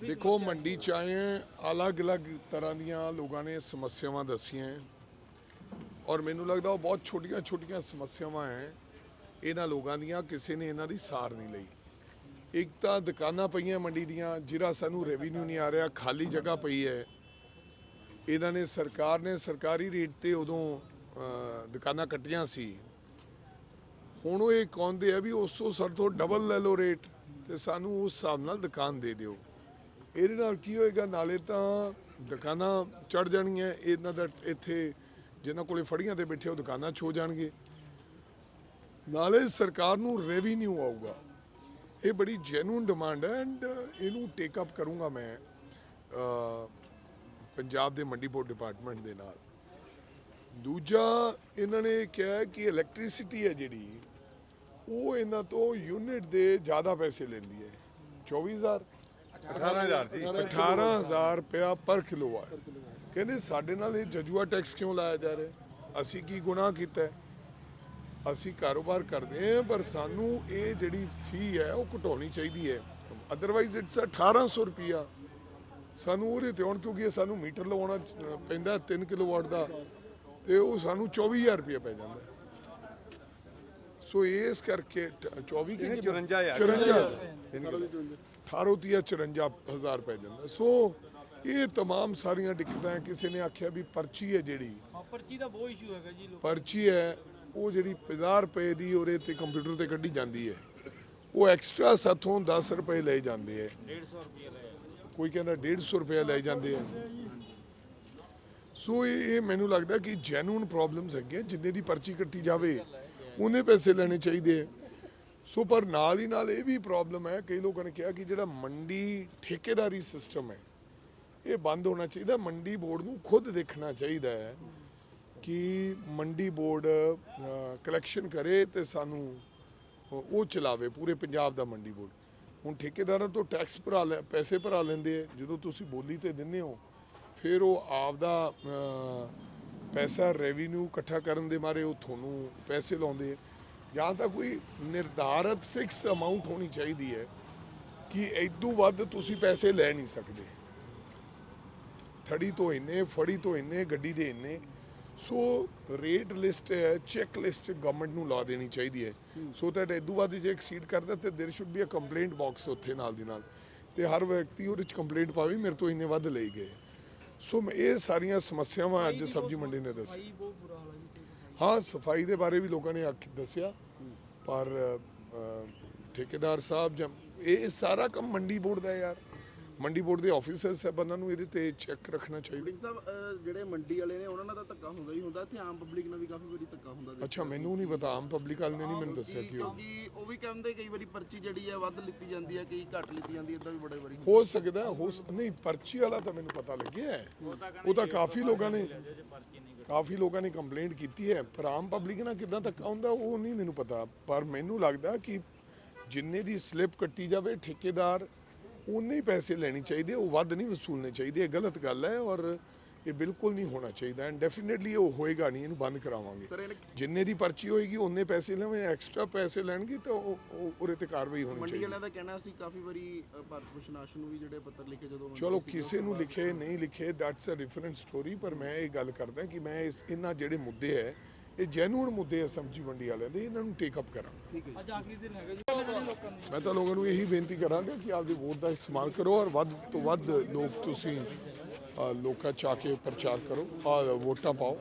ਦੇਖੋ ਮੰਡੀ ਚ ਆਏ ਅਲੱਗ-ਅਲੱਗ ਤਰ੍ਹਾਂ ਦੀਆਂ ਲੋਕਾਂ ਨੇ ਸਮੱਸਿਆਵਾਂ ਦੱਸੀਆਂ ਔਰ ਮੈਨੂੰ ਲੱਗਦਾ ਉਹ ਬਹੁਤ ਛੋਟੀਆਂ-ਛੋਟੀਆਂ ਸਮੱਸਿਆਵਾਂ ਹੈ। ਇਹਨਾਂ ਲੋਕਾਂ ਦੀਆਂ ਕਿਸੇ ਨੇ ਇਹਨਾਂ ਦੀ ਸਾਰ ਨਹੀਂ ਲਈ। ਇੱਕ ਤਾਂ ਦੁਕਾਨਾਂ ਪਈਆਂ ਮੰਡੀ ਦੀਆਂ ਜਿਹੜਾ ਸਾਨੂੰ ਰੈਵਨਿਊ ਨਹੀਂ ਆ ਰਿਹਾ ਖਾਲੀ ਜਗ੍ਹਾ ਪਈ ਹੈ। ਇਹਨਾਂ ਨੇ ਸਰਕਾਰ ਨੇ ਸਰਕਾਰੀ ਰੇਟ ਤੇ ਉਦੋਂ ਦੁਕਾਨਾਂ ਕੱਟੀਆਂ ਸੀ। ਹੁਣ ਉਹ ਇਹ ਕਹਿੰਦੇ ਆ ਵੀ ਉਸ ਤੋਂ ਸਾਡੇ ਤੋਂ ਡਬਲ ਲੈ ਲਓ ਰੇਟ ਤੇ ਸਾਨੂੰ ਉਸ ਹਿਸਾਬ ਨਾਲ ਦੁਕਾਨ ਦੇ ਦਿਓ। ਇਹਦੇ ਨਾਲ ਕੀ ਹੋਏਗਾ? ਨਾਲੇ ਤਾਂ ਦੁਕਾਨਾਂ ਚੜ ਜਾਣਗੀਆਂ। ਇਹਨਾਂ ਦਾ ਇੱਥੇ ਜਿਨ੍ਹਾਂ ਕੋਲੇ ਫੜੀਆਂ ਤੇ ਬੈਠੇ ਉਹ ਦੁਕਾਨਾਂ ਛੋ ਜਾਣਗੇ। ਨਾਲੇ ਸਰਕਾਰ ਨੂੰ ਰੈਵਨਿਊ ਆਊਗਾ। ਇਹ ਬੜੀ ਜੈਨੂਨ ਡਿਮਾਂਡ ਹੈ ਐਂਡ ਇਹਨੂੰ ਟੇਕ ਅਪ ਕਰੂੰਗਾ ਮੈਂ ਪੰਜਾਬ ਦੇ ਮੰਡੀ ਬੋਰਡ ਡਿਪਾਰਟਮੈਂਟ ਦੇ ਨਾਲ। ਦੂਜਾ, ਇਹਨਾਂ ਨੇ ਕਿਹਾ ਕਿ ਇਲੈਕਟ੍ਰਿਸਿਟੀ ਹੈ ਜਿਹੜੀ, ਉਹ ਇਹਨਾਂ ਤੋਂ ਯੂਨਿਟ ਦੇ ਜ਼ਿਆਦਾ ਪੈਸੇ ਲੈਂਦੀ ਹੈ। 24000 18000 ਜੀ। 18000 ਰੁਪਇਆ ਪਰ ਕਿਲੋਵਾਟ ਕਹਿੰਦੇ ਸਾਡੇ ਨਾਲ ਇਹ ਜਜੂਆ ਟੈਕਸ ਕਿਉਂ ਲਾਇਆ ਜਾ ਰਿਹਾ? ਅਸੀਂ ਕੀ ਗੁਨਾਹ ਕੀਤਾ? ਅਸੀਂ ਕਾਰੋਬਾਰ ਕਰਦੇ ਹਾਂ ਪਰ ਸਾਨੂੰ ਇਹ ਜਿਹੜੀ ਫੀ ਹੈ ਉਹ ਘਟਾਉਣੀ ਚਾਹੀਦੀ ਹੈ। ਅਦਰਵਾਈਜ਼ ਇਟਸ 1800 ਰੁਪਿਆ ਸਾਨੂੰ ਉਹਦੇ ਤੇ ਹੁਣ ਕਿਉਂਕਿ ਸਾਨੂੰ ਮੀਟਰ ਲਵਾਉਣਾ ਪੈਂਦਾ 3 ਕਿਲੋਵਾਟ ਦਾ ਤੇ ਉਹ ਸਾਨੂੰ 24000 ਰੁਪਇਆ ਪੈ ਜਾਂਦਾ। ਸੋ ਇਸ ਕਰਕੇ ਟ- 24 ਕਿ 54,000 54 18 ਤੀਆ 54000 ਪੈ ਜਾਂਦਾ ਸੋ ਇਹ तमाम ਸਾਰੀਆਂ ਦਿੱਕਤਾਂ ਹੈ। ਕਿਸੇ ਨੇ ਆਖਿਆ ਵੀ ਪਰਚੀ ਹੈ ਜਿਹੜੀ ਹਾਂ ਪਰਚੀ ਦਾ ਬਹੁਤ ਇਸ਼ੂ ਹੈਗਾ ਜੀ ਲੋਕ ਪਰਚੀ ਹੈ ਉਹ ਜਿਹੜੀ 50 ਰੁਪਏ ਦੀ ਉਹਦੇ ਤੇ ਕੰਪਿਊਟਰ ਤੇ ਕੱਢੀ ਜਾਂਦੀ ਹੈ ਉਹ ਐਕਸਟਰਾ ਸਾਥੋਂ 10 ਰੁਪਏ ਲਏ ਜਾਂਦੇ ਹੈ 150 ਰੁਪਏ ਲੈ ਕੋਈ ਕਹਿੰਦਾ 150 ਰੁਪਏ ਲਏ ਜਾਂਦੇ ਹੈ ਸੋ ਇਹ ਇਹ ਮੈਨੂੰ ਲੱਗਦਾ ਕਿ ਜੈਨੂਇਨ ਪ੍ਰੋਬਲਮਸ ਹੈਗੀਆਂ ਜਿੰਨੇ ਦੀ ਪਰਚੀ ਕੱਟੀ ਜਾਵੇ ਉਹਨੇ ਪੈਸੇ ਲੈਣੇ ਚਾਹੀਦੇ ਹੈ ਸੋ ਪਰ ਨਾਲ ਹੀ ਨਾਲ ਇਹ ਵੀ ਪ੍ਰੋਬਲਮ ਹੈ ਕਈ ਲੋਕਾਂ ਨੇ ਕਿਹਾ ਕਿ ਜਿਹੜਾ ਮੰਡੀ ਠੇਕੇਦਾਰੀ ਸਿਸਟਮ ਹੈ ਇਹ ਬੰਦ ਹੋਣਾ ਚਾਹੀਦਾ। ਮੰਡੀ ਬੋਰਡ ਨੂੰ ਖੁਦ ਦੇਖਣਾ ਚਾਹੀਦਾ ਹੈ ਕਿ ਮੰਡੀ ਬੋਰਡ ਕਲੈਕਸ਼ਨ ਕਰੇ ਤੇ ਸਾਨੂੰ ਉਹ ਚਲਾਵੇ ਪੂਰੇ ਪੰਜਾਬ ਦਾ ਮੰਡੀ ਬੋਰਡ ਹੁਣ ਠੇਕੇਦਾਰਾਂ ਤੋਂ ਟੈਕਸ ਭਰਾ ਲੈ ਪੈਸੇ ਭਰਾ ਲੈਂਦੇ ਆ ਜਦੋਂ ਤੁਸੀਂ ਬੋਲੀ ਤੇ ਦਿੰਦੇ ਹੋ ਫਿਰ ਉਹ ਆਪਦਾ ਅਹ, ਪੈਸਾ ਰੈਵਨਿਊ ਇਕੱਠਾ ਕਰਨ ਦੇ ਮਾਰੇ ਉਹ ਤੁਹਾਨੂੰ ਪੈਸੇ ਲਾਉਂਦੇ ਆ ਜਾਂ ਤਾਂ ਕੋਈ ਨਿਰਧਾਰਤ ਫਿਕਸ ਅਮਾਉਂਟ ਹੋਣੀ ਚਾਹੀਦੀ ਹੈ ਕਿ ਇਦੋਂ ਵੱਧ ਤੁਸੀਂ ਪੈਸੇ ਲੈ ਨਹੀਂ ਸਕਦੇ ਥੜੀ ਤੋਂ ਇੰਨੇ ਫੜੀ ਤੋਂ ਇੰਨੇ ਗੱਡੀ ਦੇ ਇੰਨੇ ਸੋ ਰੇਟ ਲਿਸਟ ਹੈ ਚੈੱਕ ਲਿਸਟ ਗਵਰਨਮੈਂਟ ਨੂੰ ਲਾ ਦੇਣੀ ਚਾਹੀਦੀ ਹੈ ਸੋ ਦੈਟ ਇਦੋਂ ਵੱਧ ਜੇ ਐਕਸੀਡ ਕਰਦਾ ਤੇ there should be a complaint box ਉੱਥੇ ਨਾਲ ਦੀ ਨਾਲ ਤੇ ਹਰ ਵਿਅਕਤੀ ਉਹਦੇ ਚ ਕੰਪਲੇਂਟ ਪਾਵੇ ਮੇਰੇ ਤੋਂ ਇੰਨੇ ਵੱਧ ਲਈ ਗਏ ਸੋ ਮੈਂ ਇਹ ਸਾਰੀਆਂ ਸਮੱਸਿਆਵਾਂ ਅੱਜ ਸਬਜ਼ੀ ਮੰਡੀ ਨੇ ਦੱਸੀ ਭਾਈ ਬਹੁਤ ਬੁਰਾ ਹਾਲ ਹੈ ਜੀ ਹਾਂ ਸਫਾਈ ਦੇ ਬਾਰੇ ਵੀ ਲੋਕਾਂ ਨੇ ਆਖ ਦੱਸਿਆ ਪਰ ਠੇਕੇਦਾਰ ਸਾਹਿਬ ਜਾਂ ਇਹ ਸਾਰਾ ਕੰਮ ਮੰਡੀ ਬੋਰਡ ਦਾ ਯਾਰ। ਮੰਡੀ ਬੋਰਡ ਦੇ ਆਫੀਸਰ ਸਾਹਿਬਾਨਾਂ ਨੂੰ ਇਹਦੇ ਤੇ ਚੈੱਕ ਰੱਖਣਾ ਚਾਹੀਦਾ। ਸਾਹਿਬ ਜਿਹੜੇ ਮੰਡੀ ਵਾਲੇ ਨੇ ਉਹਨਾਂ ਨਾਲ ਤਾਂ ਧੱਕਾ ਹੁੰਦਾ ਹੀ ਹੁੰਦਾ। ਇੱਥੇ ਆਮ ਪਬਲਿਕ ਨਾਲ ਵੀ ਕਾਫੀ ਵਾਰੀ ਧੱਕਾ ਹੁੰਦਾ ਅੱਛਾ ਮੈਨੂੰ ਨਹੀਂ ਪਤਾ। ਆਮ ਪਬਲਿਕ ਵਾਲੇ ਨੇ ਨਹੀਂ ਮੈਨੂੰ ਦੱਸਿਆ ਕਿ ਉਹ ਕਿਉਂਕਿ ਉਹ ਵੀ ਕਹਿੰਦੇ ਕਈ ਵਾਰੀ ਪਰਚੀ ਜਿਹੜੀ ਹੈ ਵੱਧ ਲਿੱਤੀ ਜਾਂਦੀ ਹੈ ਕਈ ਘੱਟ ਲਿੱਤੀ ਜਾਂਦੀ ਹੈ ਇਦਾਂ ਵੀ ਬੜੇ ਵਾਰੀ ਹੋ ਸਕਦਾ ਹੋ ਨਹੀਂ ਪਰਚੀ ਵਾਲਾ ਤਾਂ ਮੈਨੂੰ ਪਤਾ ਲੱਗਿਆ। ਉਹ ਤਾਂ ਕਾਫੀ ਲੋਕਾਂ ਨੇ ਕਾਫੀ ਲੋਕਾਂ ਨੇ ਕੰਪਲੇਂਟ ਕੀਤੀ ਹੈ, ਪਰ ਆਮ ਪਬਲਿਕ ਨਾਲ ਕਿਦਾਂ ਧੱਕਾ ਹੁੰਦਾ ਉਹ ਨਹੀਂ ਮੈਨੂੰ ਪਤਾ। ਪਰ ਮੈਨੂੰ ਲੱਗਦਾ ਕਿ ਜਿੰਨੇ ਦੀ ਸਲਿੱਪ ਕੱਟੀ ਜਾਵੇ ਠੇਕੇਦਾਰ ਉਨੇ ਹੀ ਪੈਸੇ ਲੈਣੇ ਚਾਹੀਦੇ, ਉਹ ਵੱਧ ਨਹੀਂ ਵਸੂਲਣੇ ਚਾਹੀਦੇ, ਇਹ ਗਲਤ ਗੱਲ ਹੈ ਔਰ ਇਹ ਬਿਲਕੁਲ ਨਹੀਂ ਹੋਣਾ ਚਾਹੀਦਾ ਐਂਡ ਡੈਫੀਨਿਟਲੀ ਉਹ ਹੋਏਗਾ ਨਹੀਂ ਇਹਨੂੰ ਬੰਦ ਕਰਾਵਾਂਗੇ। ਜਿੰਨੇ ਦੀ ਪਰਚੀ ਹੋਏਗੀ ਉਨੇ ਪੈਸੇ ਲੈਵੇਂ ਐਕਸਟਰਾ ਪੈਸੇ ਲੈਣਗੇ ਤਾਂ ਉਹ ਉਹ- ਉਹਦੇ ਤੇ ਕਾਰਵਾਈ ਹੋਣੀ ਮੰਡੀ ਚਾਹੀਦੀ। ਵਾਲਿਆਂ ਦਾ ਕਹਿਣਾ ਸੀ ਕਾਫੀ ਵਾਰੀ ਭਾਰਤ ਭੂਸ਼ਣ ਆਸ਼ੂ ਨੂੰ ਵੀ ਜਿਹੜੇ ਪੱਤਰ ਲਿਖੇ ਜਦੋਂ ਮੰਡੀ ਚਲੋ ਕਿਸੇ ਨੂੰ ਲਿਖੇ ਨਹੀਂ ਲਿਖੇ ਦੈਟਸ ਅ ਡਿਫਰੈਂਟ ਸਟੋਰੀ ਪਰ ਮੈਂ ਇਹ ਗੱਲ ਕਰਦਾ ਕਿ ਮੈਂ ਇਸ ਇਹਨਾਂ ਜਿਹੜੇ ਮੁੱਦੇ ਹੈ ਇਹ ਜੈਨੂਇਨ ਮੁੱਦੇ ਆ ਸਬਜ਼ੀ ਮੰਡੀ ਵਾਲਿਆਂ ਦੇ ਇਹਨਾਂ ਨੂੰ ਟੇਕ ਅਪ ਕਰਾਂ ਅੱਜ ਆਖਰੀ ਦਿਨ ਹੈਗਾ ਜੀ। ਲੋਕਾਂ ਨੂੰ ਮੈਂ ਤਾਂ ਲੋਕਾਂ ਨੂੰ ਇਹੀ ਬੇਨਤੀ ਕਰਾਂਗਾ ਕਿ ਆਪਦੀ ਵੋਟ ਦਾ ਇਸਤੇਮਾਲ ਕਰੋ ਔਰ ਵੱਧ ਤੋਂ ਵੱਧ ਲੋਕ ਤੁਸੀਂ ਲੋਕਾਂ ਚ ਆ ਕੇ ਪ੍ਰਚਾਰ ਕਰੋ ਆ ਵੋਟਾਂ ਪਾਓ।